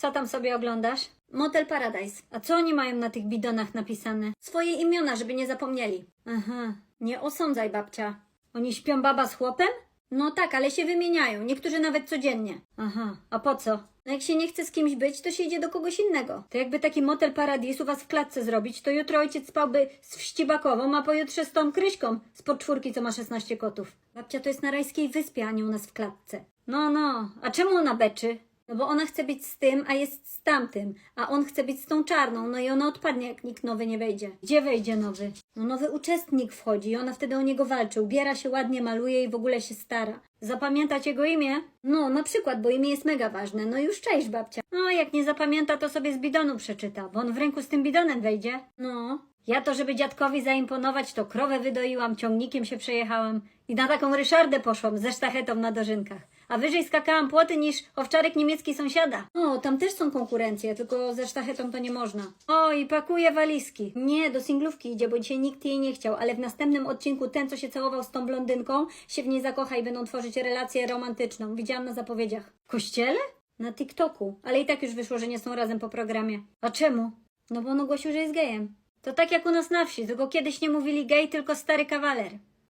Co tam sobie oglądasz? Motel Paradise. A co oni mają na tych bidonach napisane? Swoje imiona, żeby nie zapomnieli. Aha, nie osądzaj babcia. Oni śpią baba z chłopem? No tak, ale się wymieniają, niektórzy nawet codziennie. Aha, a po co? No jak się nie chce z kimś być, to się idzie do kogoś innego. To jakby taki motel paradisu was w klatce zrobić, to jutro ojciec spałby z wścibakową, a pojutrze z tą kryśką z podczwórki, co ma 16 kotów. Babcia to jest na rajskiej wyspie, a nie u nas w klatce. No, no, a czemu ona beczy? No bo ona chce być z tym, a jest z tamtym, a on chce być z tą czarną, no i ona odpadnie, jak nikt nowy nie wejdzie. Gdzie wejdzie nowy? No nowy uczestnik wchodzi i ona wtedy o niego walczy, ubiera się ładnie, maluje i w ogóle się stara. Zapamiętać jego imię? No, na przykład, bo imię jest mega ważne. No już cześć, babcia. No, jak nie zapamięta, to sobie z bidonu przeczyta, bo on w ręku z tym bidonem wejdzie. No. Ja to, żeby dziadkowi zaimponować, to krowę wydoiłam, ciągnikiem się przejechałam i na taką Ryszardę poszłam ze sztachetą na dożynkach. A wyżej skakałam płoty niż owczarek niemiecki sąsiada. O, tam też są konkurencje, tylko ze sztachetą to nie można. O, i pakuje walizki. Nie, do singlówki idzie, bo dzisiaj nikt jej nie chciał, ale w następnym odcinku ten, co się całował z tą blondynką, się w niej zakocha i będą tworzyć relację romantyczną. Widziałam na zapowiedziach. W kościele? Na TikToku. Ale i tak już wyszło, że nie są razem po programie. A czemu? No bo on ogłosił, że jest gejem. To tak jak u nas na wsi, tylko kiedyś nie mówili gej, tylko stary kawaler.